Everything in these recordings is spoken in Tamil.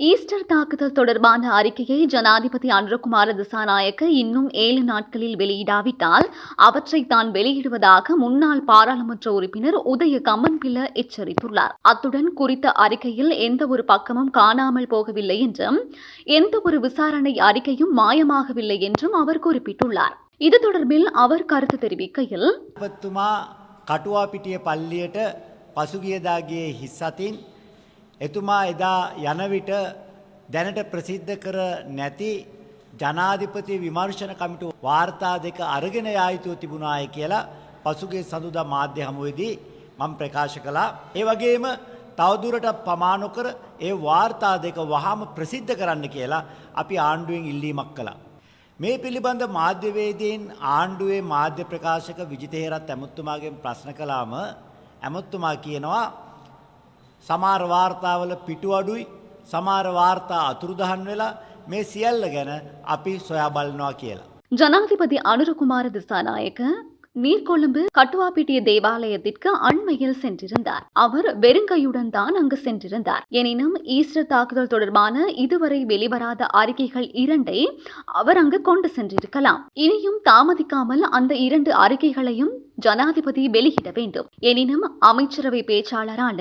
ஈஸ்டர் தாக்குதல் தொடர்பான அறிக்கையை ஜனாதிபதி அன்றகுமார திசாநாயக்க இன்னும் ஏழு நாட்களில் வெளியிடாவிட்டால் அவற்றை தான் வெளியிடுவதாக முன்னாள் பாராளுமன்ற உறுப்பினர் உதய கம்மன்பில்ல எச்சரித்துள்ளார். அத்துடன் குறித்த அறிக்கையில் எந்த ஒரு பக்கமும் காணாமல் போகவில்லை என்றும் எந்த ஒரு விசாரணை அறிக்கையும் மாயமாகவில்லை என்றும் அவர் குறிப்பிட்டுள்ளார். இது தொடர்பில் அவர் கருத்து தெரிவிக்கையில் பல்லியட்ட பசுகியதாகிய එතුමා එදා යනවිට දැනට ප්‍රසිද්ධ කර නැති ජනාධිපති විමර්ශන කමිටු වාර්තා දෙක අරගෙන යායුතුව තිබුණාය කියලා පසුගේ සඳුදා මාධ්‍ය හමුවේදී මම ප්‍රකාශ කළා. ඒ වගේම තවදුරට පමානොකර ඒ වාර්තා දෙක වහාම ප්‍රසිද්ධ කරන්න කියලා අපි ආණ්ඩුවෙන් ඉල්ලීමක් කළා. මේ පිළිබඳ මාධ්‍යවේදීන් ආණ්ඩුවේ මාධ්‍ය ප්‍රකාශක විජිතහෙරත් ඇමුත්තුමාගෙන් ප්‍රශ්න කලාම ඇමුත්තුමා කියනවා සමාර වාර්තාවල පිටු අඩුයි සමාර වාර්තා අතුරුදහන් වෙලා මේ සියල්ල ගැන අපි සොයා බලනවා කියලා. ஜனாதிபதி அனுரகுமார திசாநாயக்க நீர்கொழும்பு கட்டுவாப்பிட்டிய தேவாலயத்திற்கு அண்மையில் சென்றிருந்தார் அவர் வெறுங்கையுடன் தான் அங்கு சென்றிருந்தார் எனினும் ஈஸ்டர் தாக்குதல் தொடர்பான இதுவரை வெளிவராத அறிக்கைகள் இரண்டை அவர் அங்கு கொண்டு சென்றிருக்கலாம் இனியும் தாமதிக்காமல் அந்த இரண்டு அறிக்கைகளையும் ஜனாதிபதி வெளியிட வேண்டும். எனினும் அமைச்சரவை பேச்சாளரான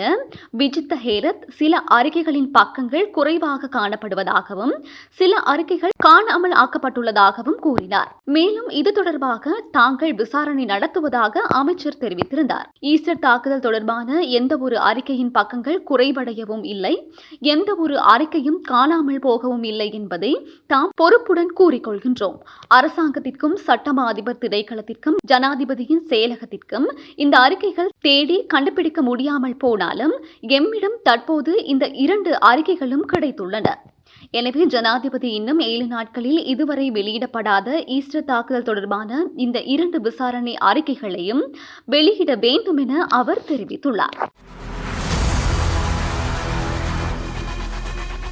விஜித்த ஹேரத் சில அறிக்கைகளின் பக்கங்கள் குறைவாக காணப்படுவதாகவும் சில அறிக்கைகள் காணாமல் ஆக்கப்பட்டுள்ளதாகவும் கூறினார். மேலும் இது தொடர்பாக தாங்கள் விசாரணை நடத்துவதாக அமைச்சர் தெரிவித்திருந்தார். ஈஸ்டர் தாக்குதல் தொடர்பான எந்த ஒரு அறிக்கையின் பக்கங்கள் குறைவடையவும் இல்லை எந்த ஒரு அறிக்கையும் காணாமல் போகவும் இல்லை என்பதை தாம் பொறுப்புடன் கூறிக்கொள்கின்றோம். அரசாங்கத்திற்கும் சட்டமா அதிபர் திணைக்களத்திற்கும் ஜனாதிபதியின் செயல் செயலகத்திற்கும் இந்த அறிக்கைகள் தேடி கண்டுபிடிக்க முடியாமல் போனாலும் எம்மிடம் தற்போது இந்த இரண்டு அறிக்கைகளும் கிடைத்துள்ளன. எனவே ஜனாதிபதி இன்னும் ஏழு நாட்களில் இதுவரை வெளியிடப்படாத ஈஸ்டர் தாக்குதல் தொடர்பான இந்த இரண்டு விசாரணை அறிக்கைகளையும் வெளியிட வேண்டும் என அவர் தெரிவித்துள்ளார்.